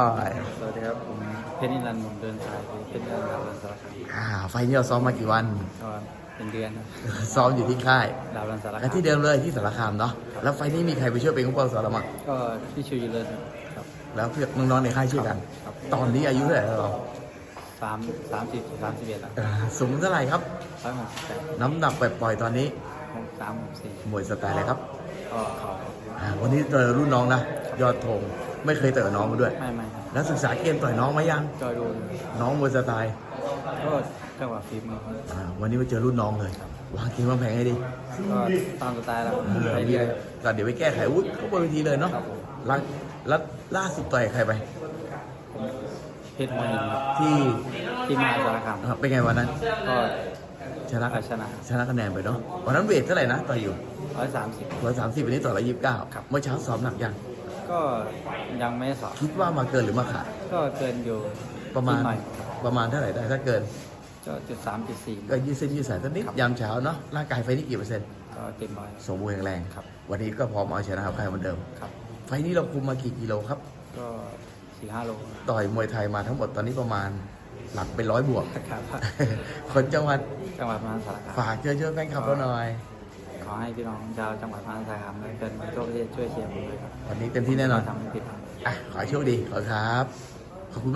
อ่าสวัสดีครับผมเพชรนิรันดร์ผมเดินสายไปเพชรนิรันดร์ดาวรันสารคามอ่า ไฟล์นี้เราซ้อมมากี่วันก็เป็นเดือนครับซ้อมอยู่ที่ค่ายดาวรันสารและคามที่เดิมเลยที่สารคามเนาะแล้วไฟล์นี้มีใครไปช่วยเป็นกุ้งเป้าสอนเรามั้งก็พี่ชูยีเลิศครับแล้วเพื่อนน้องๆในค่ายช่วยกันครับตอนนี้อายุเท่าไหร่แล้วเราสามสามสิบสามสิบเอ็ดแล้วอ่าสูงเท่าไหร่ครับร้อยหกสิบแปดน้ำหนักปล่อยๆตอนนี้หกสามหกสี่มวยสไตล์อะไรครับก็เขาอ่าวันนี้เจอรุ่นน้องนะยอดธง ไม่เคยเจอน้องมาด้วย ไม่ไม่ครับแล้วศึกษาเกมต่อยน้องมายังก็ดูน้องมวยสไตล์ก็จังหวะฟิล์มอครับอ่าวันนี้มาเจอรุ่นน้องเลย วางเกมวางแผงให้ดีก็ตามสไตล์แล้วเออไปมีเรื่อะอยไรก็เดี๋ยวไปแก้ไขวุ้ยเขาบนเวทีเลยเนาะครับผมแล้วแล้วล่าสุดต่อยใครไป ผมเพชรหัวหินครับที่ที่มหาสารคามอ่าเป็นไงวันนั้น ก็ชนะก็ชนะชนะคะแนนไปเนาะวันนั้นเวทเท่าไหร่นะต่อยอยู่ร้อยสามสิบ ร้อยสามสิบวันนี้ต่อร้อยยี่สิบเก้าครับ เมื่อเช้าซ้อมหนักยัง ก็ยังไม่สอบคิดว่ามาเกินหรือมาขาดก็เกินอยู่ประมาณนิดหน่อยครับประมาณเท่าไหร่ได้ถ้าเกินก็จุดสามจุดสี่ก็ยืดเส้นยืดสายสักนิดครับยามเช้าเนาะร่างกายไฟนี่กี่เปอร์เซ็นต์ก็เต็มร้อย สมบูรณ์แข็งแรงครับ วันนี้ก็พร้อมเอาชนะครับใครเหมือนเดิม ครับ ไฟนี้เราคุมมากี่กิโลครับ ก็สี่ห้าโลต่อยมวยไทยมาทั้งหมดตอนนี้ประมาณหลักเป็นร้อยบวก ครับคนจังหวัดจังหวัดมหาสารคามฝากเชิญชวนแฟนคลับเราหน่อย ขอให้พี่น้องชาวจังหวัดมหาสารคามและแฟนมวยทั่วประเทศ ช่วยเชียร์ผมด้วยครับวันนี้เต็มที่แน่นอนทำให้ผิดหวังอะขอให้โชคดีขอบคุณครับ